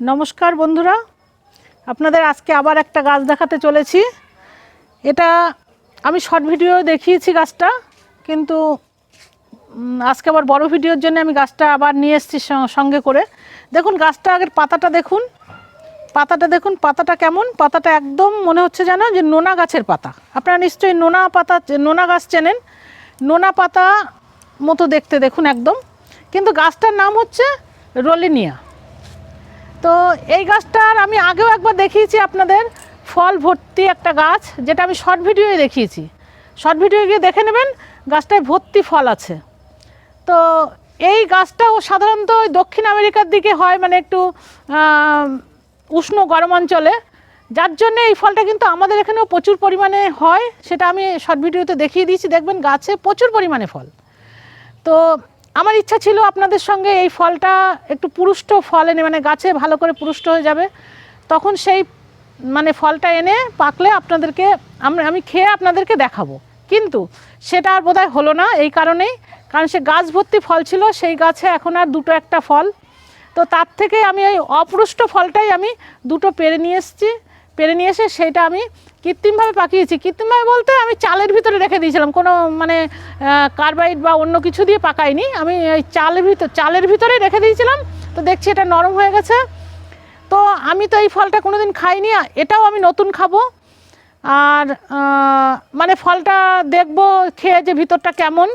নমস্কার বন্ধুরা, আপনাদের আজকে আবার একটা গাছ দেখাতে চলেছি। এটা আমি শর্ট ভিডিও দেখিয়েছি গাছটা, কিন্তু আজকে আবার বড় ভিডিওর জন্য আমি গাছটা আবার নিয়ে এসেছি সঙ্গে করে। দেখুন, গাছটা আগের পাতাটা দেখুন। পাতাটা দেখুন, পাতাটা কেমন? পাতাটা একদম মনে হচ্ছে যেন যে নোনা গাছের পাতা। আপনারা নিশ্চয়ই নোনা পাতা, নোনা গাছ চেনেন। নোনা পাতা মতো দেখতে দেখুন একদম। কিন্তু গাছটার নাম হচ্ছে রোলিনিয়া। তো এই গাছটার আমি আগেও একবার দেখিয়েছি আপনাদের, ফল ভর্তি একটা গাছ, যেটা আমি শর্ট ভিডিওয়ে দেখিয়েছি। শর্ট ভিডিও গিয়ে দেখে নেবেন, গাছটায় ভর্তি ফল আছে। তো এই গাছটাও সাধারণত ওই দক্ষিণ আমেরিকার দিকে হয় মানে একটু উষ্ণ গরম অঞ্চলে। যার জন্য এই ফলটা কিন্তু আমাদের এখানেও প্রচুর পরিমাণে হয়, সেটা আমি শর্ট ভিডিওতে দেখিয়ে দিয়েছি। দেখবেন গাছে প্রচুর পরিমাণে ফল। তো আমার ইচ্ছা ছিল আপনাদের সঙ্গে এই ফলটা একটু পুরুষ্ট ফল এনে মানে গাছে ভালো করে পুরুষ্ট হয়ে যাবে। তখন সেই মানে ফলটা এনে পাকলে আপনাদেরকে, আমরা, আমি খেয়ে আপনাদেরকে দেখাবো। কিন্তু সেটা আর বোধহয় হলো না এই কারণেই, কারণ সে গাছ ভর্তি ফল ছিল, সেই গাছে এখন আর দুটো একটা ফল। তো তার থেকে আমি এই অপুষ্ট ফলটাই আমি দুটো পেরে নিয়ে এসেছি। পেরে নিয়ে এসে সেইটা আমি কৃত্রিমভাবে পাকিয়েছি। কৃত্রিমভাবে বলতে আমি চালের ভিতরে রেখে দিয়েছিলাম। কোনো মানে কার্বাইড বা অন্য কিছু দিয়ে পাকাইনি। আমি এই চালের ভিতর চালের ভিতরেই রেখে দিয়েছিলাম। তো দেখছি এটা নরম হয়ে গেছে। তো আমি তো এই ফলটা কোনো দিন খাইনি এটাও আমি নতুন খাব। আর মানে ফলটা দেখব, খেয়ে যে ভিতরটা কেমন।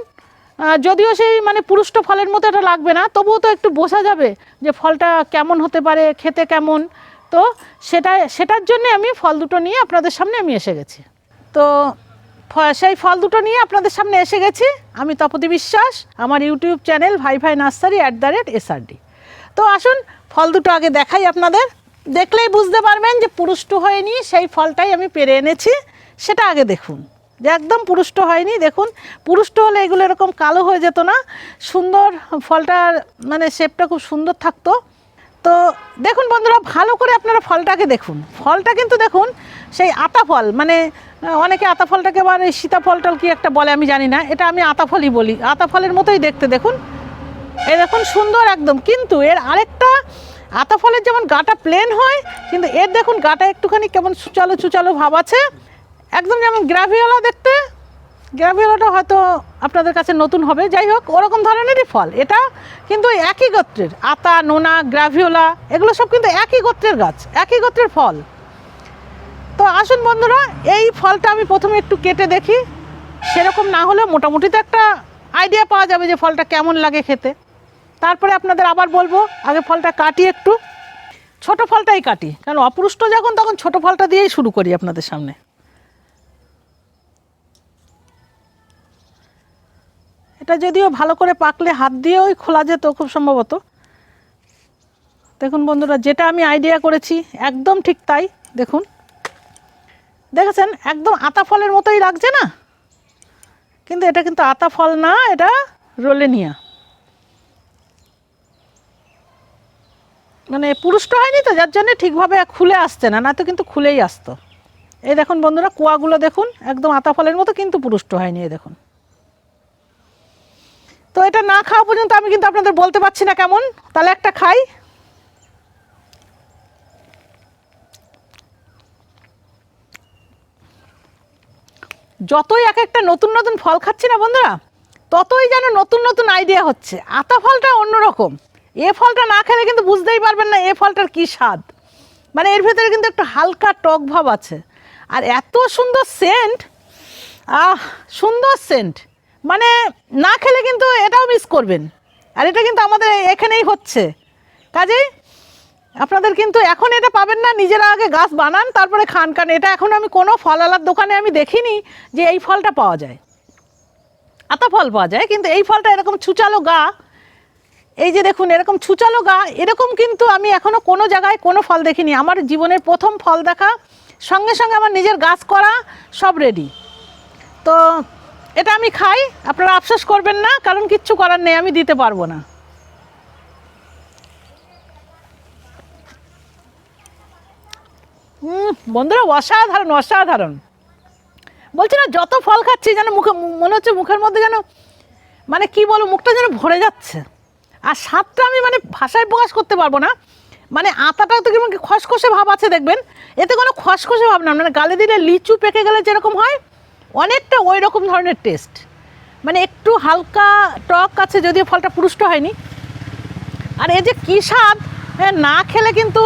যদিও সেই মানে পুরুষ্ট ফলের মতো এটা লাগবে না। তবুও তো একটু বোঝা যাবে যে ফলটা কেমন হতে পারে, খেতে কেমন। তো সেটা, সেটার জন্যে আমি ফল দুটো নিয়ে আপনাদের সামনে আমি এসে গেছি। তো সেই ফল দুটো নিয়ে আপনাদের সামনে এসে গেছি। আমি তপতি বিশ্বাস, আমার ইউটিউব চ্যানেল ভাই ভাই nursery at the rate SRD তো আসুন, ফল দুটো আগে দেখাই আপনাদের। দেখলেই বুঝতে পারবেন যে পুরুষ্ট হয়নি, সেই ফলটাই আমি পেরে এনেছি। সেটা আগে দেখুন। যে একদম পুরুষ্ট হয়নি, দেখুন। পুরুষ্ট হলে এগুলো এরকম কালো হয়ে যেত না। সুন্দর ফলটার মানে শেপটা খুব সুন্দর থাকতো। তো দেখুন বন্ধুরা, ভালো করে আপনারা ফলটাকে দেখুন। ফলটা কিন্তু দেখুন, সেই আতা ফল মানে অনেকে আতা ফলটাকে আবার এই সীতাফল টল কি একটা বলে, আমি জানি না। এটা আমি আতা ফলই বলি। আতা ফলের মতোই দেখতে, দেখুন। এ দেখুন, সুন্দর একদম। কিন্তু এর আরেকটা, আতা ফলের যেমন গাটা প্লেন হয়, কিন্তু এর দেখুন গাটা একটুখানি কেমন সুচালো চুচালো ভাব আছে। একদম যেমন গ্রাভিওলা দেখতে। গ্রাভিওলাটা হয়তো আপনাদের কাছে নতুন হবে। যাই হোক, ওরকম ধরনেরই ফল। এটা কিন্তু একই গোত্রের। আতা, নোনা গ্রাভিওলা এগুলো সব কিন্তু একই গোত্রের গাছ, একই গোত্রের ফল। তো আসুন বন্ধুরা, এই ফলটা আমি প্রথমে একটু কেটে দেখি। সেরকম না হলেও মোটামুটি তো একটা আইডিয়া পাওয়া যাবে যে ফলটা কেমন লাগে খেতে। তারপরে আপনাদের আবার বলব, আগে ফলটা কাটি একটু। ছোট ফলটাই কাটি। কারণ অপুষ্ট যখন, তখন ছোট ফলটা দিয়েই শুরু করি আপনাদের সামনে। এটা যদিও ভালো করে পাকলে হাত দিয়েও খোলা যেত খুব সম্ভবত। দেখুন বন্ধুরা, যেটা আমি আইডিয়া করেছি, একদম ঠিক তাই, দেখুন। দেখেছেন? একদম আতা ফলের মতোই লাগছে না? কিন্তু এটা কিন্তু আতা ফল না, এটা রোলেনিয়া। মানে পুরুষ্ট হয়নি তো, যার জন্য ঠিকভাবে খুলে আসছে না না তো কিন্তু খুলেই আসতো। এই দেখুন বন্ধুরা, কুয়াগুলো দেখুন, একদম আতা ফলের মতো কিন্তু পুরুষ্ট হয়নি, এই দেখুন। তো এটা না খাওয়া পর্যন্ত আমি কিন্তু আপনাদের বলতে পারছি না কেমন। তাহলে একটা খাই। যতই এক একটা নতুন নতুন ফল খাচ্ছি না বন্ধুরা, ততই যেন নতুন নতুন আইডিয়া হচ্ছে। আতা ফলটা অন্যরকম। এ ফলটা না খেলে কিন্তু বুঝতেই পারবেন না এ ফলটার কী স্বাদ। মানে এর ভেতরে কিন্তু একটু হালকা টক ভাব আছে। আর এত সুন্দর সেন্ট আহ, সুন্দর সেন্ট মানে না খেলে কিন্তু এটাও মিস করবেন। আর এটা কিন্তু আমাদের এখানেই হচ্ছে। কাজেই আপনাদের কিন্তু এখন এটা পাবেন না, নিজেরা আগে গাছ বানান, তারপরে খান। কারণ এটা এখন আমি কোনো ফলালার দোকানে আমি দেখিনি যে এই ফলটা পাওয়া যায়। আতা ফল পাওয়া যায়, কিন্তু এই ফলটা এরকম ছুচালো গা, এই যে দেখুন, এরকম ছুচালো গা, এরকম কিন্তু আমি এখনও কোনো জায়গায় কোনো ফল দেখিনি। আমার জীবনের প্রথম ফল দেখা, সঙ্গে সঙ্গে আমার নিজের গাছ করা সব রেডি তো এটা আমি খাই, আপনারা আফসোস করবেন না, কারণ কিচ্ছু করার নেই, আমি দিতে পারব না। বন্ধুরা, অসাধারণ অসাধারণ। বলছি না, যত ফল খাচ্ছি যেন মুখে মনে হচ্ছে মুখের মধ্যে যেন মানে কি বলো মুখটা যেন ভরে যাচ্ছে। আর স্বাদটা আমি মানে ভাষায় প্রকাশ করতে পারব না। মানে আতাটাও তো কেমন খসখসে ভাব আছে, দেখবেন। এতে কোনো খসখসে ভাব না মানে গালে দিলে লিচু পেকে গেলে যেরকম হয় অনেকটা ওই রকম ধরনের টেস্ট। মানে একটু হালকা টক আছে যদিও ফলটা পুরুষ্ট হয়নি। আর এই যে কী স্বাদ না খেলে কিন্তু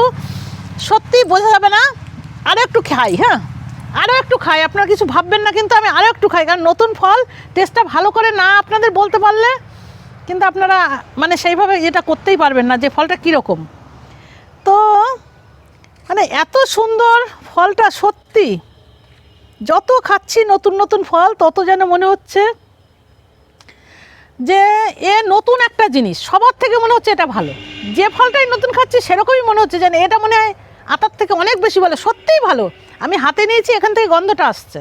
সত্যি বোঝা যাবে না আরও একটু খাই হ্যাঁ? আরও একটু খাই, আপনারা কিছু ভাববেন না, কিন্তু আমি আরও একটু খাই, কারণ নতুন ফল টেস্টটা ভালো করে না আপনাদের বলতে পারলে কিন্তু আপনারা মানে সেইভাবে এটা করতেই পারবেন না যে ফলটা কীরকম। তো মানে এত সুন্দর ফলটা সত্যি যত খাচ্ছি নতুন নতুন ফল, তত যেন মনে হচ্ছে যে এ নতুন একটা জিনিস। সবার থেকে মনে হচ্ছে এটা ভালো। যে ফলটাই নতুন খাচ্ছি, সেরকমই মনে হচ্ছে যেন এটা মনে হয় আটার থেকে অনেক বেশি ভালো, সত্যিই ভালো। আমি হাতে নিয়েছি, এখান থেকে গন্ধটা আসছে।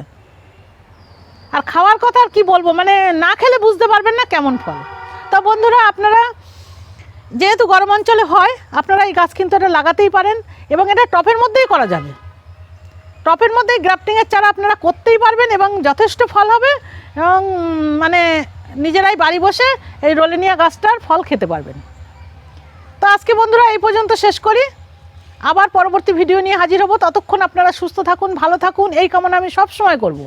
আর খাওয়ার কথা আর কি বলব? মানে না খেলে বুঝতে পারবেন না কেমন ফল। তা বন্ধুরা, আপনারা যেহেতু গরম অঞ্চলে হয়, আপনারা এই গাছ কিন্তু এটা লাগাতেই পারেন এবং এটা টপের মধ্যেই করা যাবে। টপের মধ্যে গ্রাফটিংয়ের চারা আপনারা করতেই পারবেন এবং যথেষ্ট ফল হবে এবং মানে নিজেরাই বাড়ি বসে এই রোলেনিয়া গাছটার ফল খেতে পারবেন। তো আজকে বন্ধুরা এই পর্যন্ত শেষ করি। আবার পরবর্তী ভিডিও নিয়ে হাজির হব। ততক্ষণ আপনারা সুস্থ থাকুন, ভালো থাকুন, এই কামনা আমি সব সময় করব।